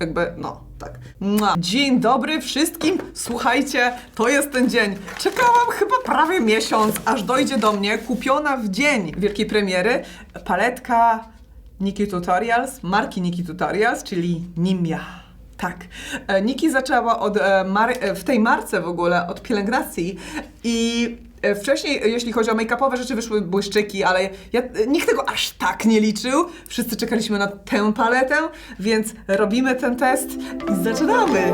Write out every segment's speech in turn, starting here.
Jakby, no, tak. Mua. Dzień dobry wszystkim. Słuchajcie, to jest ten dzień. Czekałam chyba prawie miesiąc, aż dojdzie do mnie kupiona w dzień wielkiej premiery paletka Niki Tutorials, marki Niki Tutorials, czyli Nimia. Tak. E, Niki zaczęła od, e, e, w tej marce w ogóle od pielęgnacji i wcześniej, e, jeśli chodzi o make-upowe rzeczy, wyszły błyszczyki, ale ja, e, nikt tego aż tak nie liczył. Wszyscy czekaliśmy na tę paletę, więc robimy ten test i zaczynamy.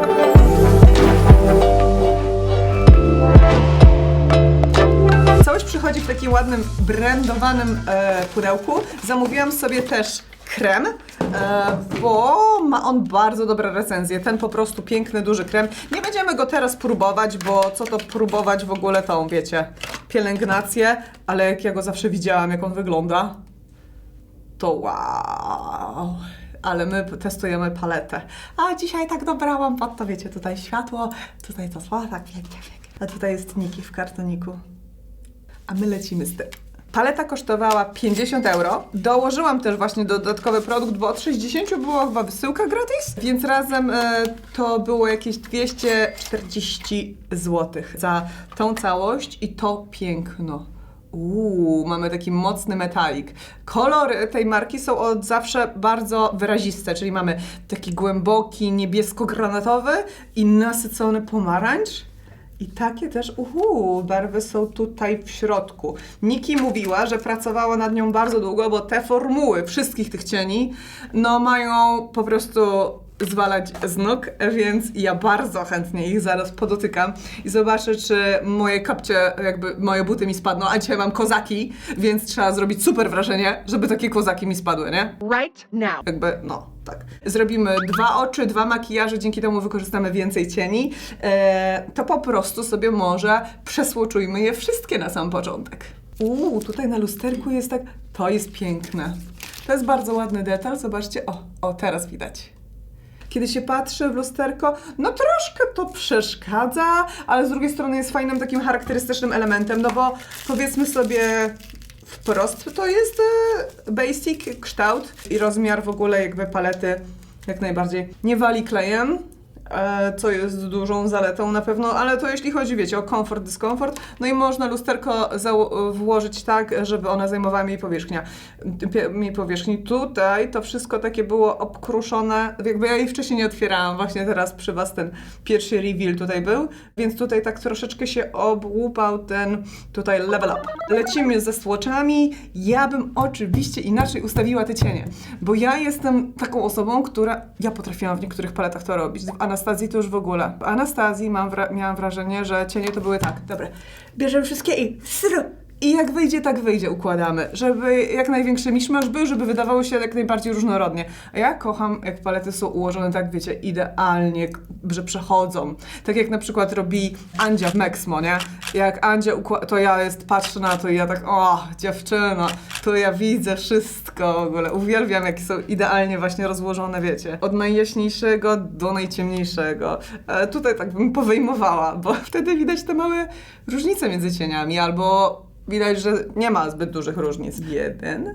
Całość przychodzi w takim ładnym, brandowanym e, pudełku. Zamówiłam sobie też krem, e, bo ma on bardzo dobre recenzje. Ten po prostu piękny, duży krem. Nie będziemy go teraz próbować, bo co to próbować w ogóle tą, wiecie, pielęgnację, ale jak ja go zawsze widziałam, jak on wygląda, to wow. Ale my testujemy paletę. A dzisiaj tak dobrałam pod to, wiecie, tutaj światło, tutaj to słowa, tak pięknie, pięknie. A tutaj jest Niki w kartoniku a my lecimy z tym. Paleta kosztowała 50 euro. Dołożyłam też właśnie dodatkowy produkt, bo od 60 była chyba wysyłka gratis, więc razem e, to było jakieś 240 zł za tą całość i to piękno. Uuu, mamy taki mocny metalik. Kolory tej marki są od zawsze bardzo wyraziste, czyli mamy taki głęboki niebiesko-granatowy i nasycony pomarańcz. I takie też, uhu, barwy są tutaj w środku. Niki mówiła, że pracowała nad nią bardzo długo, bo te formuły wszystkich tych cieni, no mają po prostu zwalać z nóg, więc ja bardzo chętnie ich zaraz podotykam i zobaczę, czy moje kapcie, jakby moje buty mi spadną, a dzisiaj mam kozaki, więc trzeba zrobić super wrażenie, żeby takie kozaki mi spadły, nie? right now. Jakby, no, tak. Zrobimy dwa oczy, dwa makijaże, dzięki temu wykorzystamy więcej cieni. E, to po prostu sobie może przesłoczujmy je wszystkie na sam początek. Uuu, tutaj na lusterku jest tak, to jest piękne. To jest bardzo ładny detal, zobaczcie, o, o, teraz widać. Kiedy się patrzy w lusterko, no troszkę to przeszkadza, ale z drugiej strony jest fajnym takim charakterystycznym elementem, no bo powiedzmy sobie wprost, to jest e, basic kształt i rozmiar w ogóle jakby palety jak najbardziej. Nie wali klejem, co jest dużą zaletą na pewno, ale to jeśli chodzi, wiecie, o komfort, dyskomfort, no i można lusterko włożyć tak, żeby ona zajmowała mniej powierzchnia, mniej powierzchni. Tutaj to wszystko takie było obkruszone, jakby ja jej wcześniej nie otwierałam, właśnie teraz przy Was ten pierwszy reveal tutaj był, więc tutaj tak troszeczkę się obłupał ten tutaj level up. Lecimy ze stłoczami. Ja bym oczywiście inaczej ustawiła te cienie, bo ja jestem taką osobą, która, ja potrafiłam w niektórych paletach to robić, w Anastazji to już w ogóle. W Anastazji mam wra- miałam wrażenie, że cienie to były tak, dobra, bierzemy wszystkie i sru, i jak wyjdzie, tak wyjdzie, układamy. Żeby jak największy miszmasz był, żeby wydawało się jak najbardziej różnorodnie. A ja kocham, jak palety są ułożone tak, wiecie, idealnie, że przechodzą. Tak jak na przykład robi Andzia w Mexmo, nie? Jak Andzia układa, to ja jest, patrzę na to i ja tak, o, dziewczyno, to ja widzę wszystko w ogóle. Uwielbiam, jakie są idealnie właśnie rozłożone, wiecie. Od najjaśniejszego do najciemniejszego. E, tutaj tak bym powyjmowała, bo wtedy widać te małe różnice między cieniami, albo widać, że nie ma zbyt dużych różnic. Jeden,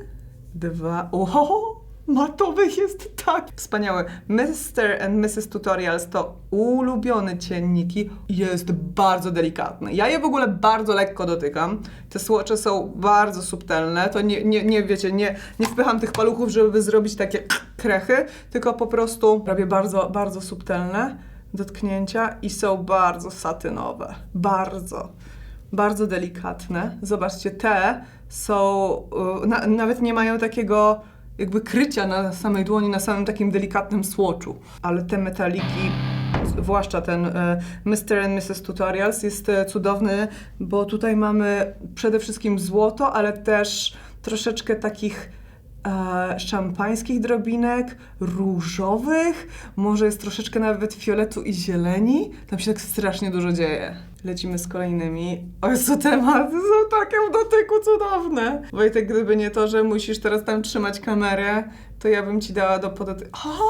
dwa, oho, matowych jest tak wspaniały. Mr. and Mrs. Tutorials to ulubione cienniki. Jest bardzo delikatny. Ja je w ogóle bardzo lekko dotykam. Te słocze są bardzo subtelne. To nie, nie, nie wiecie, nie, nie wpycham tych paluchów, żeby zrobić takie krechy, tylko po prostu robię bardzo, bardzo subtelne dotknięcia i są bardzo satynowe. Bardzo bardzo delikatne. Zobaczcie, te są, y, na, nawet nie mają takiego jakby krycia na samej dłoni, na samym takim delikatnym słoczu. Ale te metaliki, zwłaszcza ten y, Mr. and Mrs. Tutorials jest y, cudowny, bo tutaj mamy przede wszystkim złoto, ale też troszeczkę takich e, szampańskich drobinek, różowych, może jest troszeczkę nawet fioletu i zieleni. Tam się tak strasznie dużo dzieje. Lecimy z kolejnymi. O Jezu, tematy są takie w dotyku cudowne. Wojtek, gdyby nie to, że musisz teraz tam trzymać kamerę, to ja bym ci dała do podotykania. O,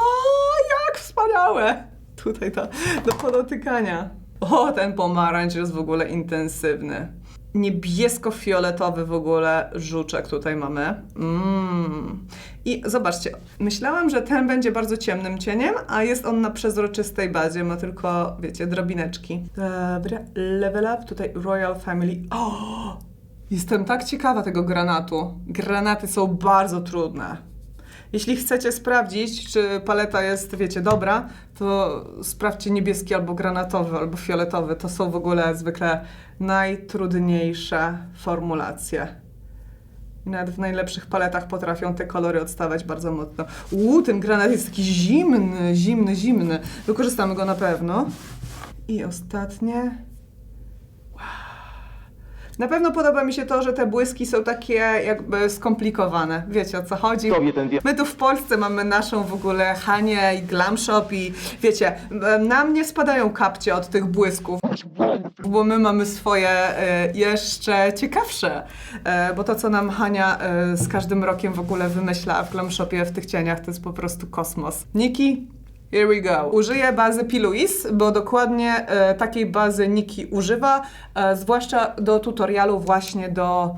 jak wspaniałe! Tutaj to, do podotykania. O, ten pomarańcz jest w ogóle intensywny. Niebiesko-fioletowy w ogóle żuczek tutaj mamy. Mm. I zobaczcie, myślałam, że ten będzie bardzo ciemnym cieniem, a jest on na przezroczystej bazie, ma tylko, wiecie, drobineczki. Dobra, level up, tutaj Royal Family. O! Jestem tak ciekawa tego granatu. Granaty są bardzo trudne. Jeśli chcecie sprawdzić, czy paleta jest, wiecie, dobra, to sprawdźcie niebieski albo granatowy, albo fioletowy. To są w ogóle zwykle najtrudniejsze formulacje. Nawet w najlepszych paletach potrafią te kolory odstawać bardzo mocno. Uuu, ten granat jest taki zimny, zimny, zimny. Wykorzystamy go na pewno. I ostatnie. Na pewno podoba mi się to, że te błyski są takie jakby skomplikowane. Wiecie o co chodzi? Ten wie. My tu w Polsce mamy naszą w ogóle Hanię i Glam Shop i wiecie, m- nam nie spadają kapcie od tych błysków, bo my mamy swoje e, jeszcze ciekawsze. E, bo to, co nam Hania e, z każdym rokiem w ogóle wymyśla w Glam Shopie w tych cieniach, to jest po prostu kosmos. Niki, Here we go. Użyję bazy Piluis, bo dokładnie e, takiej bazy Niki używa, e, zwłaszcza do tutorialu właśnie do,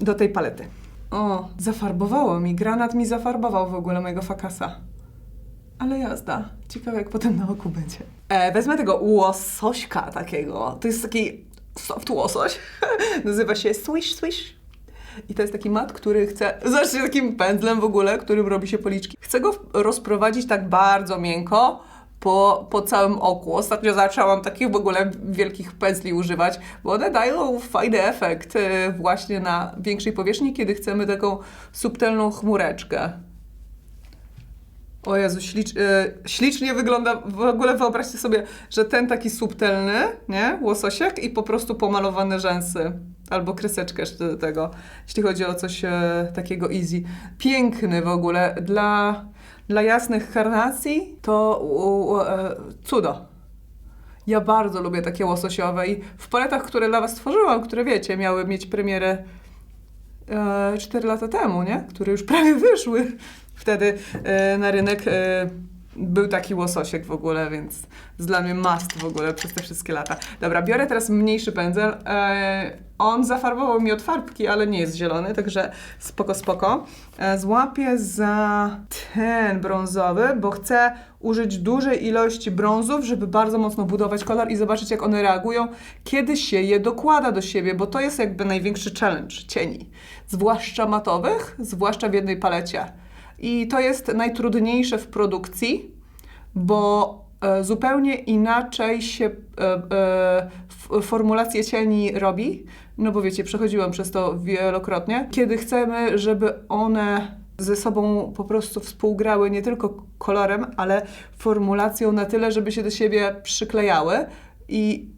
do tej palety. O, zafarbowało mi. Granat mi zafarbował w ogóle mojego fakasa. Ale jazda. Ciekawe, jak potem na oku będzie. E, wezmę tego łosośka takiego. To jest taki soft łosoś. Nazywa się Swish Swish. I to jest taki mat, który chce. Zobaczcie, takim pędzlem w ogóle, którym robi się policzki. Chcę go rozprowadzić tak bardzo miękko po, po całym oku. Ostatnio zaczęłam takich w ogóle wielkich pędzli używać, bo one dają fajny efekt e, właśnie na większej powierzchni, kiedy chcemy taką subtelną chmureczkę. O Jezu, ślicz, e, ślicznie wygląda. W ogóle wyobraźcie sobie, że ten taki subtelny, nie? Łososiek i po prostu pomalowane rzęsy. Albo kreseczkę jeszcze do tego, jeśli chodzi o coś e, takiego easy. Piękny w ogóle. Dla, dla jasnych karnacji to u, u, e, cudo. Ja bardzo lubię takie łososiowe i w paletach, które dla Was stworzyłam, które wiecie, miały mieć premierę e, 4 lata temu, nie? Które już prawie wyszły. Wtedy e, na rynek e, był taki łososiek w ogóle, więc dla mnie must w ogóle przez te wszystkie lata. Dobra, biorę teraz mniejszy pędzel. E, on zafarbował mi od farbki, ale nie jest zielony, także spoko, spoko. E, złapię za ten brązowy, bo chcę użyć dużej ilości brązów, żeby bardzo mocno budować kolor i zobaczyć, jak one reagują, kiedy się je dokłada do siebie, bo to jest jakby największy challenge cieni, zwłaszcza matowych, zwłaszcza w jednej palecie. I to jest najtrudniejsze w produkcji, bo e, zupełnie inaczej się e, e, formulację cieni robi. No bo wiecie, przechodziłam przez to wielokrotnie. Kiedy chcemy, żeby one ze sobą po prostu współgrały nie tylko kolorem, ale formulacją na tyle, żeby się do siebie przyklejały. I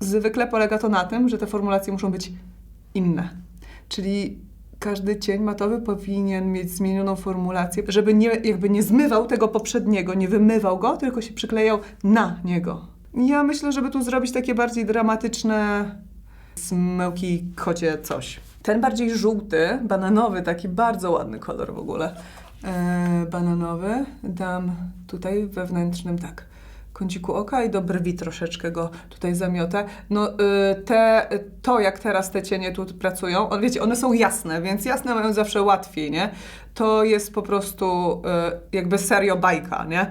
zwykle polega to na tym, że te formulacje muszą być inne. Czyli każdy cień matowy powinien mieć zmienioną formulację, żeby nie, jakby nie zmywał tego poprzedniego, nie wymywał go, tylko się przyklejał na niego. Ja myślę, żeby tu zrobić takie bardziej dramatyczne smoky kocie coś. Ten bardziej żółty, bananowy, taki bardzo ładny kolor w ogóle. Eee, bananowy dam tutaj wewnętrznym tak kąciku oka i do brwi troszeczkę go tutaj zamiotę. No y, te, to jak teraz te cienie tu pracują, on, wiecie, one są jasne, więc jasne mają zawsze łatwiej, nie? To jest po prostu y, jakby serio bajka, nie? Y,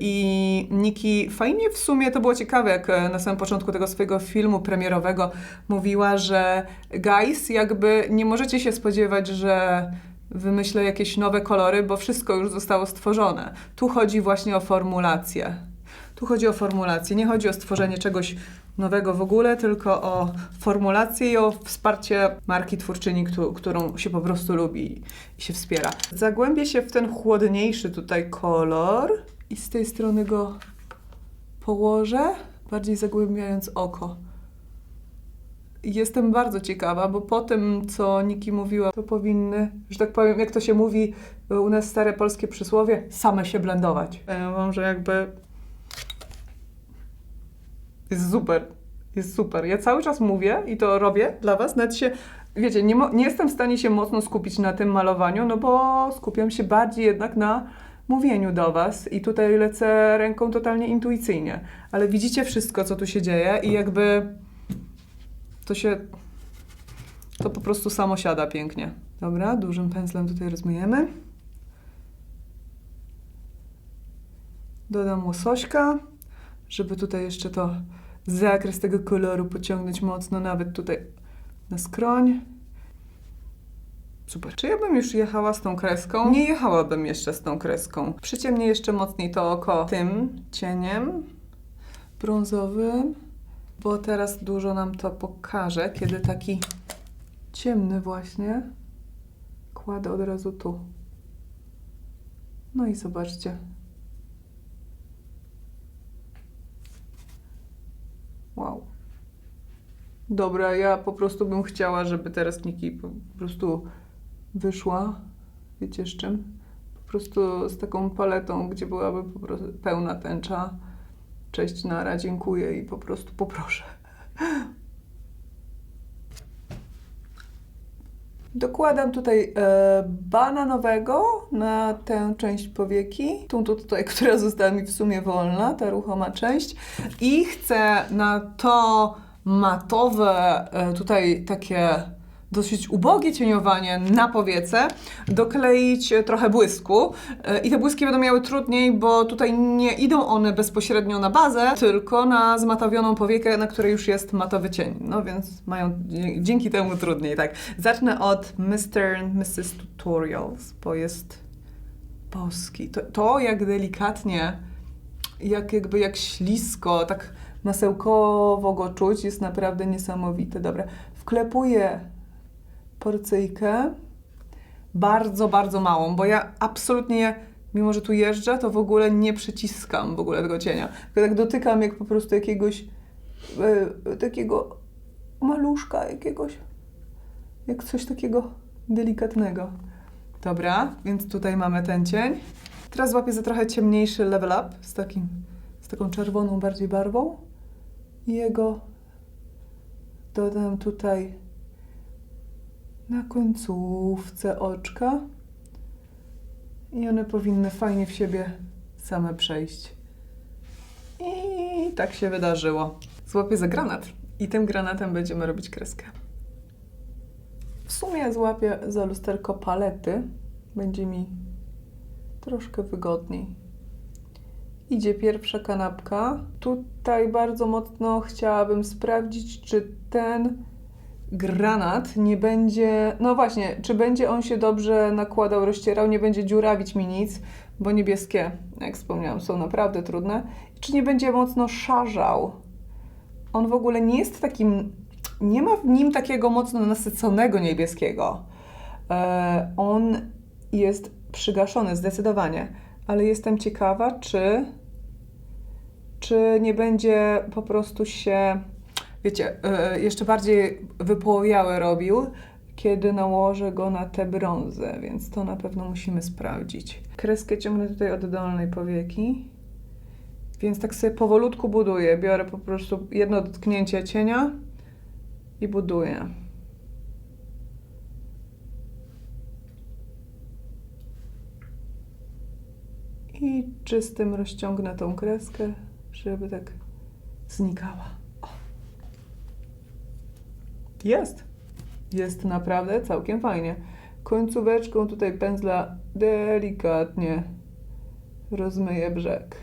I Niki fajnie w sumie, to było ciekawe, jak na samym początku tego swojego filmu premierowego mówiła, że guys, jakby nie możecie się spodziewać, że wymyślę jakieś nowe kolory, bo wszystko już zostało stworzone. Tu chodzi właśnie o formulację. Tu chodzi o formulację. Nie chodzi o stworzenie czegoś nowego w ogóle, tylko o formulację i o wsparcie marki twórczyni, któ- którą się po prostu lubi i się wspiera. Zagłębię się w ten chłodniejszy tutaj kolor i z tej strony go położę, bardziej zagłębiając oko. Jestem bardzo ciekawa, bo po tym, co Niki mówiła, to powinny, że tak powiem, jak to się mówi u nas stare polskie przysłowie, same się blendować. Ja wam, że jakby jest super. Jest super. Ja cały czas mówię i to robię dla was, nawet się, wiecie, nie, nie jestem w stanie się mocno skupić na tym malowaniu, no bo skupiam się bardziej jednak na mówieniu do was i tutaj lecę ręką totalnie intuicyjnie. Ale widzicie wszystko, co tu się dzieje i jakby to się to po prostu samo siada pięknie. Dobra, dużym pędzlem tutaj rozmyjemy. Dodam łosośka, żeby tutaj jeszcze to zakres tego koloru pociągnąć mocno, nawet tutaj na skroń. Super. Czy ja bym już jechała z tą kreską? Nie jechałabym jeszcze z tą kreską. Przyciemnię jeszcze mocniej to oko tym cieniem brązowym, bo teraz dużo nam to pokaże, kiedy taki ciemny właśnie kładę od razu tu. No i zobaczcie. Wow. Dobra, ja po prostu bym chciała, żeby teraz Niki po prostu wyszła, wiecie z czym? Po prostu z taką paletą, gdzie byłaby po prostu pełna tęcza. Cześć, nara, dziękuję i po prostu poproszę. Dokładam tutaj e, bananowego na tę część powieki, tą tu, tutaj, która została mi w sumie wolna, ta ruchoma część. I chcę na to matowe, e, tutaj takie dosyć ubogie cieniowanie na powiece, dokleić trochę błysku. E, I te błyski będą miały trudniej, bo tutaj nie idą one bezpośrednio na bazę, tylko na zmatowioną powiekę, na której już jest matowy cień. No więc mają dzięki temu trudniej, tak. Zacznę od Mr. and Mrs. Tutorials, bo jest boski. To, to jak delikatnie, jak jakby jak ślisko, tak masełkowo go czuć, jest naprawdę niesamowite. Dobra, wklepuję porcyjkę, bardzo, bardzo małą, bo ja absolutnie, mimo że tu jeżdżę, to w ogóle nie przyciskam w ogóle tego cienia. Tak dotykam jak po prostu jakiegoś e, takiego maluszka, jakiegoś, jak coś takiego delikatnego. Dobra, więc tutaj mamy ten cień. Teraz łapię za trochę ciemniejszy level up z, takim, z taką czerwoną bardziej barwą. I jego dodam tutaj na końcówce oczka. I one powinny fajnie w siebie same przejść. I tak się wydarzyło. Złapię za granat. I tym granatem będziemy robić kreskę. W sumie złapię za lusterko palety. Będzie mi troszkę wygodniej. Idzie pierwsza kanapka. Tutaj bardzo mocno chciałabym sprawdzić, czy ten granat nie będzie. No właśnie, czy będzie on się dobrze nakładał, rozcierał, nie będzie dziurawić mi nic, bo niebieskie, jak wspomniałam, są naprawdę trudne. Czy nie będzie mocno szarzał? On w ogóle nie jest takim. Nie ma w nim takiego mocno nasyconego niebieskiego. E, on jest przygaszony zdecydowanie, ale jestem ciekawa, czy, czy nie będzie po prostu się, wiecie, e, jeszcze bardziej wypołowiałe robił, kiedy nałożę go na te brązy, więc to na pewno musimy sprawdzić. Kreskę ciągnę tutaj od dolnej powieki, więc tak sobie powolutku buduję. Biorę po prostu jedno dotknięcie cienia i buduję. I czystym rozciągnę tą kreskę, żeby tak znikała. Jest. Jest naprawdę całkiem fajnie. Końcóweczką tutaj pędzla delikatnie rozmyję brzeg.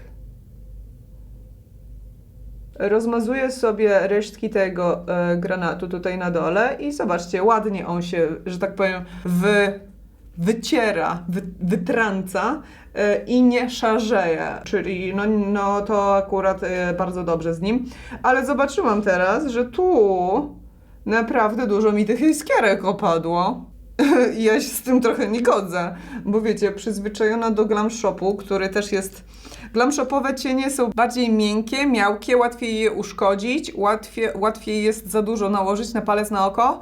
Rozmazuję sobie resztki tego e, granatu tutaj na dole i zobaczcie, ładnie on się, że tak powiem, wy, wyciera, wy, wytrąca e, i nie szarzeje. Czyli no, no to akurat e, bardzo dobrze z nim. Ale zobaczyłam teraz, że tu naprawdę dużo mi tych iskierek opadło. Ja się z tym trochę nie godzę, bo wiecie, przyzwyczajona do glam shopu, który też jest. Glam shopowe cienie są bardziej miękkie, miałkie, łatwiej je uszkodzić, łatwiej, łatwiej jest za dużo nałożyć na palec na oko.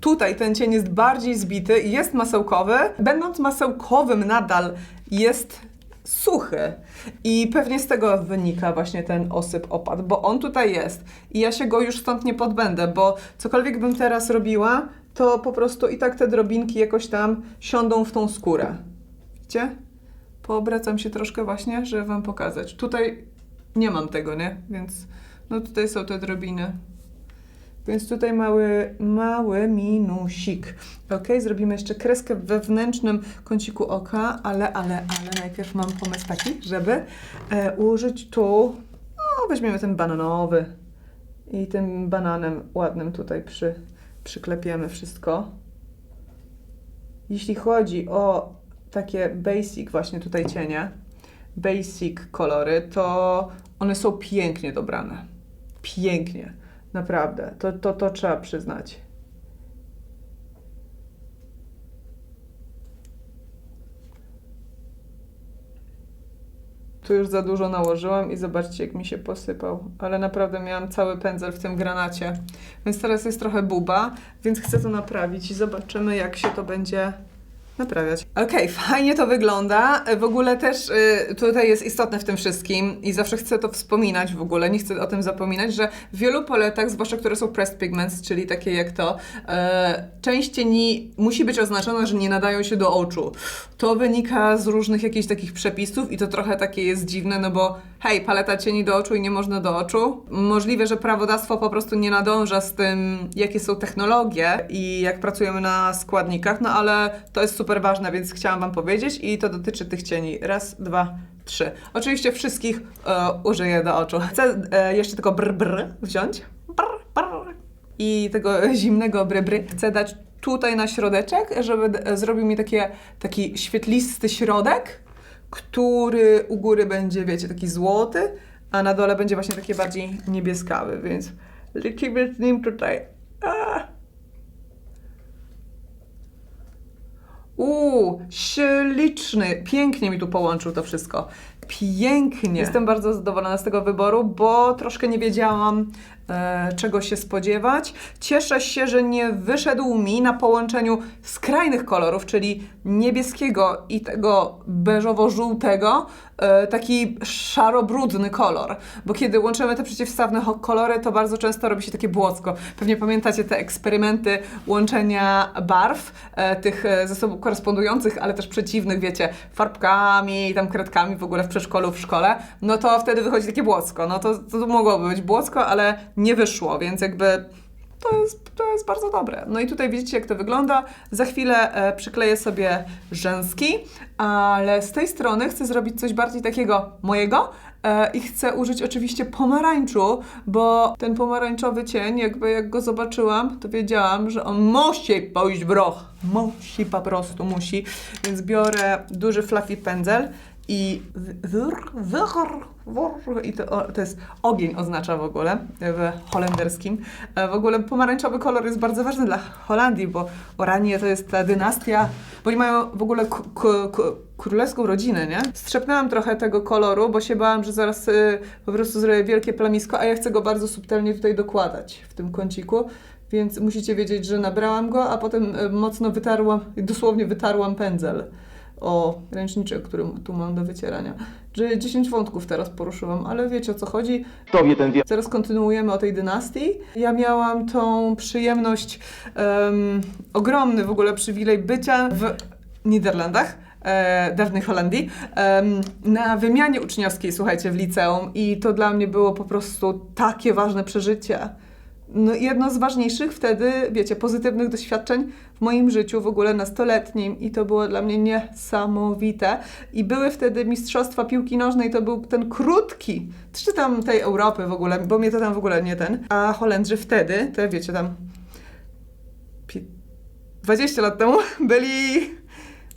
Tutaj ten cień jest bardziej zbity, jest masełkowy. Będąc masełkowym nadal jest suchy. I pewnie z tego wynika właśnie ten osyp opad, bo on tutaj jest. I ja się go już stąd nie podbędę, bo cokolwiek bym teraz robiła, to po prostu i tak te drobinki jakoś tam siądą w tą skórę. Widzicie? Poobracam się troszkę właśnie, żeby wam pokazać. Tutaj nie mam tego, nie? Więc no tutaj są te drobiny. Więc tutaj mały, mały minusik. Ok, zrobimy jeszcze kreskę w wewnętrznym kąciku oka, ale, ale, ale najpierw mam pomysł taki, żeby e, użyć tu, no weźmiemy ten bananowy i tym bananem ładnym tutaj przy, przyklepiemy wszystko. Jeśli chodzi o takie basic właśnie tutaj cienie, basic kolory, to one są pięknie dobrane. Pięknie, naprawdę. To, to, to trzeba przyznać. Tu już za dużo nałożyłam i zobaczcie, jak mi się posypał. Ale naprawdę miałam cały pędzel w tym granacie. Więc teraz jest trochę buba, więc chcę to naprawić i zobaczymy, jak się to będzie naprawiać. Okej, fajnie to wygląda. W ogóle też y, tutaj jest istotne w tym wszystkim i zawsze chcę to wspominać w ogóle, nie chcę o tym zapominać, że w wielu paletach, zwłaszcza które są pressed pigments, czyli takie jak to, y, część cieni musi być oznaczona, że nie nadają się do oczu. To wynika z różnych jakichś takich przepisów i to trochę takie jest dziwne, no bo hej, paleta cieni do oczu i nie można do oczu. Możliwe, że prawodawstwo po prostu nie nadąża z tym, jakie są technologie i jak pracujemy na składnikach, no ale to jest super ważne, więc chciałam Wam powiedzieć i to dotyczy tych cieni. Raz, dwa, trzy. Oczywiście wszystkich e, użyję do oczu. Chcę e, jeszcze tylko brr, brr wziąć. Brr, brr. I tego zimnego brybry chcę dać tutaj na środeczek, żeby zrobił mi takie, taki świetlisty środek, który u góry będzie, wiecie, taki złoty, a na dole będzie właśnie taki bardziej niebieskawy, więc lecimy z nim tutaj. A! Uuu, śliczny. Pięknie mi tu połączył to wszystko. Pięknie. Jestem bardzo zadowolona z tego wyboru, bo troszkę nie wiedziałam, czego się spodziewać. Cieszę się, że nie wyszedł mi na połączeniu skrajnych kolorów, czyli niebieskiego i tego beżowo-żółtego, e, taki szaro-brudny kolor. Bo kiedy łączymy te przeciwstawne kolory, to bardzo często robi się takie błocko. Pewnie pamiętacie te eksperymenty łączenia barw, e, tych e, ze sobą korespondujących, ale też przeciwnych, wiecie, farbkami, tam kredkami w ogóle w przedszkolu, w szkole, no to wtedy wychodzi takie błocko. No to, to mogłoby być błocko, ale nie wyszło, więc jakby to jest, to jest bardzo dobre. No i tutaj widzicie, jak to wygląda. Za chwilę e, przykleję sobie rzęski, ale z tej strony chcę zrobić coś bardziej takiego mojego e, i chcę użyć oczywiście pomarańczu, bo ten pomarańczowy cień, jakby jak go zobaczyłam, to wiedziałam, że on musi pójść w roch. Musi, po prostu musi. Więc biorę duży fluffy pędzel i wr, wr, wr, i to, to jest ogień oznacza w ogóle w holenderskim. E, W ogóle pomarańczowy kolor jest bardzo ważny dla Holandii, bo Oranie to jest ta dynastia, bo oni mają w ogóle królewską rodzinę, nie? Strzepnęłam trochę tego koloru, bo się bałam, że zaraz y, po prostu zrobię wielkie plamisko, a ja chcę go bardzo subtelnie tutaj dokładać w tym kąciku. Więc musicie wiedzieć, że nabrałam go, a potem y, mocno wytarłam, dosłownie wytarłam pędzel o ręczniczek, który tu mam do wycierania. Że 10 wątków teraz poruszyłam, ale wiecie o co chodzi. Kto wie, ten wie. Teraz kontynuujemy o tej dynastii. Ja miałam tą przyjemność, em, ogromny w ogóle przywilej bycia w Niderlandach. E, dawnej Holandii, em, na wymianie uczniowskiej, słuchajcie, w liceum i to dla mnie było po prostu takie ważne przeżycie. No jedno z ważniejszych wtedy, wiecie, pozytywnych doświadczeń w moim życiu, w ogóle nastoletnim i to było dla mnie niesamowite. I były wtedy mistrzostwa piłki nożnej, to był ten krótki, czy tam tej Europy w ogóle, bo mnie to tam w ogóle nie ten, a Holendrzy wtedy, te wiecie tam pi- 20 lat temu byli,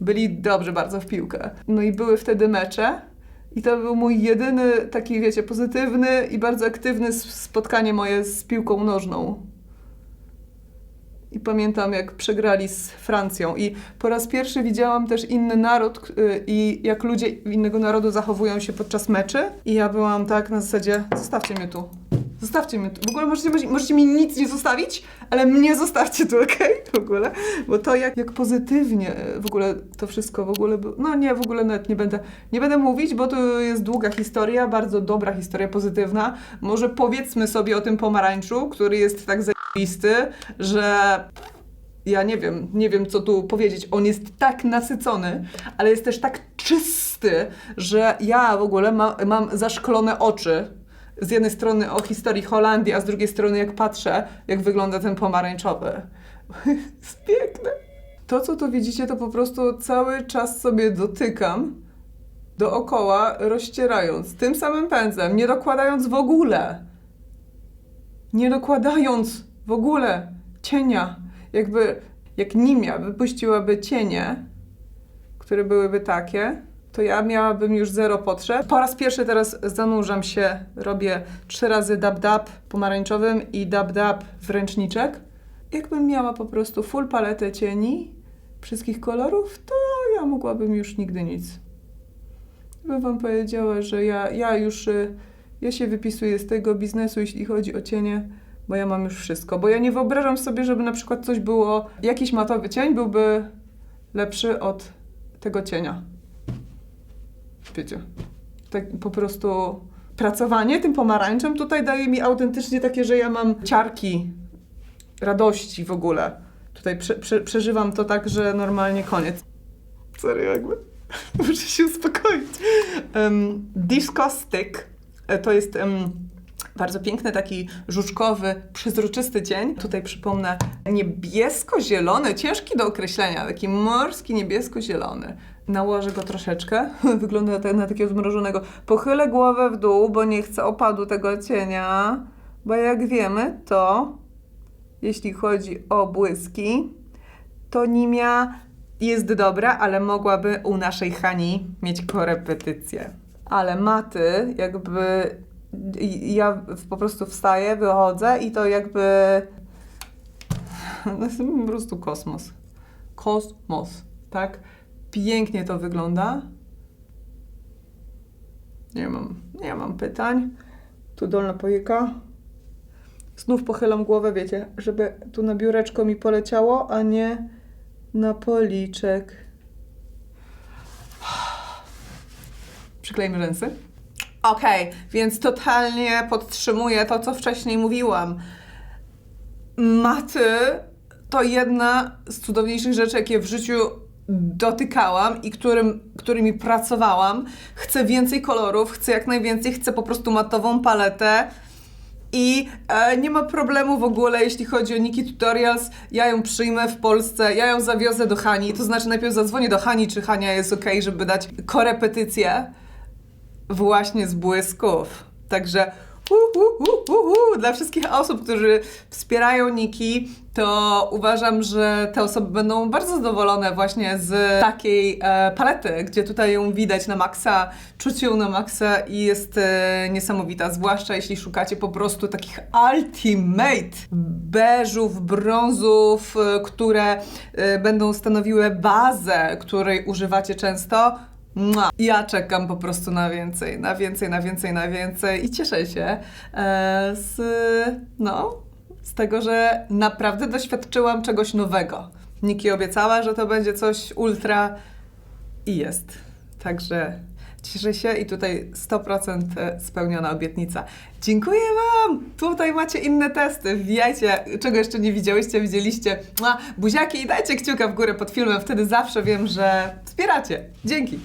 byli dobrzy bardzo w piłkę. No i były wtedy mecze i to był mój jedyny taki, wiecie, pozytywny i bardzo aktywny spotkanie moje z piłką nożną. I pamiętam, jak przegrali z Francją. I po raz pierwszy widziałam też inny naród y, i jak ludzie innego narodu zachowują się podczas meczy. I ja byłam tak na zasadzie, zostawcie mnie tu. Zostawcie mnie tu. W ogóle możecie, możecie mi nic nie zostawić, ale mnie zostawcie tu, okej? W ogóle. Bo to jak, jak pozytywnie e, w ogóle to wszystko w ogóle było. No nie, w ogóle nawet nie będę, nie będę mówić, bo to jest długa historia, bardzo dobra historia, pozytywna. Może powiedzmy sobie o tym pomarańczu, który jest tak zajebisty, że ja nie wiem, nie wiem co tu powiedzieć. On jest tak nasycony, ale jest też tak czysty, że ja w ogóle ma, mam zaszklone oczy. Z jednej strony o historii Holandii, a z drugiej strony jak patrzę, jak wygląda ten pomarańczowy. Jest piękne. To, co tu widzicie, to po prostu cały czas sobie dotykam dookoła, rozcierając tym samym pędzlem, nie dokładając w ogóle. Nie dokładając w ogóle cienia. Jakby, jak Nimia wypuściłaby cienie, które byłyby takie, to ja miałabym już zero potrzeb. Po raz pierwszy teraz zanurzam się, robię trzy razy dab-dab pomarańczowym i dab-dab w ręczniczek. Jakbym miała po prostu full paletę cieni, wszystkich kolorów, to ja mogłabym już nigdy nic. Bym wam powiedziała, że ja, ja już, y, ja się wypisuję z tego biznesu, jeśli chodzi o cienie, bo ja mam już wszystko. Bo ja nie wyobrażam sobie, żeby na przykład coś było, jakiś matowy cień byłby lepszy od tego cienia. Wiecie, tak po prostu pracowanie tym pomarańczem tutaj daje mi autentycznie takie, że ja mam ciarki radości w ogóle. Tutaj prze, prze, przeżywam to tak, że normalnie koniec. Serio jakby. Muszę się uspokoić. Um, Disco Stick e, to jest em, bardzo piękny, taki żuczkowy, przezroczysty cień. Tutaj przypomnę niebiesko-zielony, ciężki do określenia, taki morski niebiesko-zielony. Nałożę go troszeczkę, wygląda tak na takiego zmrożonego. Pochylę głowę w dół, bo nie chcę opadu tego cienia, bo jak wiemy, to jeśli chodzi o błyski, to Nimia jest dobra, ale mogłaby u naszej Hani mieć korepetycję. Ale maty, jakby ja po prostu wstaję, wychodzę i to jakby po prostu kosmos. Kosmos, tak? Pięknie to wygląda. Nie mam, nie mam pytań. Tu dolna połyka. Znów pochylam głowę, wiecie, żeby tu na biureczko mi poleciało, a nie na policzek. Przyklejmy rzęsy. Okej, więc totalnie podtrzymuję to, co wcześniej mówiłam. Maty to jedna z cudowniejszych rzeczy, jakie w życiu dotykałam i którym, którymi pracowałam. Chcę więcej kolorów, chcę jak najwięcej, chcę po prostu matową paletę. I e, nie ma problemu w ogóle, jeśli chodzi o Niki Tutorials. Ja ją przyjmę w Polsce, ja ją zawiozę do Hani. To znaczy, najpierw zadzwonię do Hani, czy Hania jest ok, żeby dać korepetycję właśnie z błysków. Także hu, hu, hu. dla wszystkich osób, którzy wspierają Niki, to uważam, że te osoby będą bardzo zadowolone właśnie z takiej e, palety, gdzie tutaj ją widać na maksa, czuć ją na maksa i jest e, niesamowita, zwłaszcza jeśli szukacie po prostu takich ultimate beżów, brązów, e, które e, będą stanowiły bazę, której używacie często. Ja czekam po prostu na więcej, na więcej, na więcej, na więcej i cieszę się e, z, no, z tego, że naprawdę doświadczyłam czegoś nowego. Niki obiecała, że to będzie coś ultra i jest. Także cieszę się i tutaj 100% spełniona obietnica. Dziękuję Wam! Tutaj macie inne testy. Wbijajcie, czego jeszcze nie widziałyście, widzieliście. Mua, buziaki i dajcie kciuka w górę pod filmem, wtedy zawsze wiem, że wspieracie. Dzięki!